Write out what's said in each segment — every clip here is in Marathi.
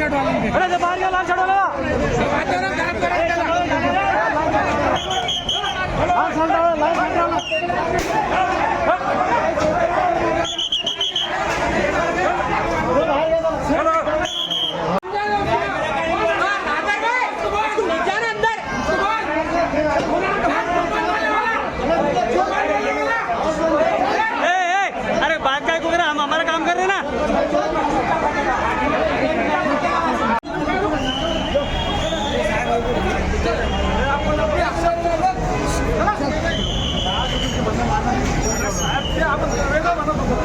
ڇڏو ते आपण वेगळा म्हणत होतो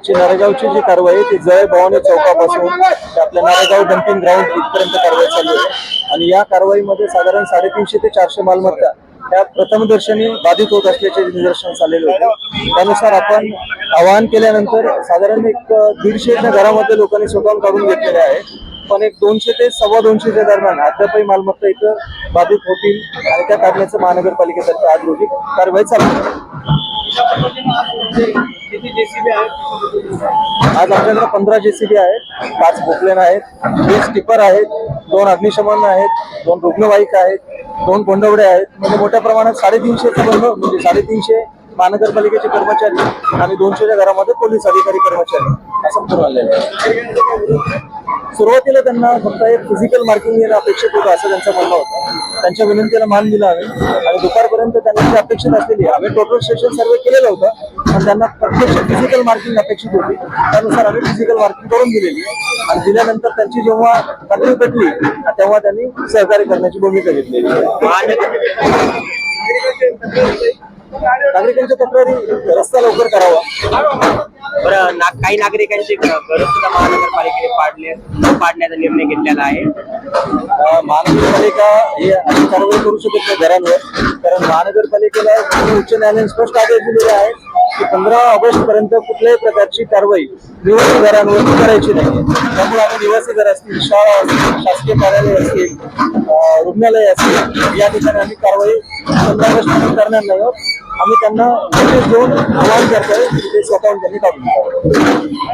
आजची नारेगावची जी कारवाई आहे ती जय भवानी चौकापासून ते आपल्या नारेगाव डम्पिंग ग्राउंड इथपर्यंत कारवाई चालू आहे. आणि या कारवाईमध्ये साधारण साडेतीनशे ते चारशे मालमत्ता त्या प्रथमदर्शनी बाधित होत असल्याचे निदर्शन आलेले होते. त्यानुसार आपण आवाहन केल्यानंतर साधारण एक दीडशेच्या घरामध्ये लोकांनी स्वतःहून काढून घेतलेले आहे. पण एक दोनशे ते सव्वा दोनशेच्या दरम्यान अद्यापही मालमत्ता इथं बाधित होतील आणि त्या काढण्याचं महानगरपालिकेतर्फे आज रोजी कारवाई चालू आहे. आज आपल्याकडे पंधरा जेसीबी आहेत पाच बोकलेन आहेत वीस टिपर आहेत दोन अग्निशमन आहेत दोन रुग्णवाहिका आहेत दोन कोंडवडे आहेत. म्हणजे मोठ्या प्रमाणात साडेतीनशे बंद म्हणजे साडेतीनशे महानगरपालिकेचे कर्मचारी आणि दोनशेच्या घरामध्ये पोलीस अधिकारी कर्मचारी. असं करून आलेलं आहे. सुरुवातीला त्यांना फक्त एक फिजिकल मार्किंग येणं अपेक्षित होतं असं त्यांचं म्हणणं होतं. त्यांच्या विनंतीला मान दिला आम्ही. आणि दुपारपर्यंत त्यांना जी अपेक्षित असलेली आम्ही टोटल स्टेशन सर्वे केलेलं होतं पण त्यांना प्रत्यक्ष फिजिकल मार्किंग अपेक्षित होती. त्यानुसार आम्ही फिजिकल मार्किंग करून दिलेली. आणि दिल्यानंतर त्यांची जेव्हा तक्रार पटली तेव्हा त्यांनी सहकार्य करण्याची भूमिका घेतलेली. नागरिकांच्या तक्रारी रस्ता लवकर करावा. बरं ना काही नागरिकांची घर सुद्धा महानगरपालिकेने पाडले पाडण्याचा निर्णय घेतलेला आहे. महानगरपालिका हे अशी कारवाई करू शकत नाही घरांवर. कारण महानगरपालिकेला उच्च न्यायालयाने स्पष्ट आदेश दिलेले आहेत की पंधरा ऑगस्ट पर्यंत कुठल्याही प्रकारची कारवाई निवासी घरांवर करायची नाही. त्यामुळे आम्ही निवासी घर असतील शाळा असतील शासकीय कार्यालय असतील रुग्णालय असतील या ठिकाणी आम्ही कारवाई पंधरा ऑगस्ट करणार नाही आहोत. आम्ही त्यांना नोटीस देऊन आवाहन करतोय की ते स्वतःहून त्यांनी काढून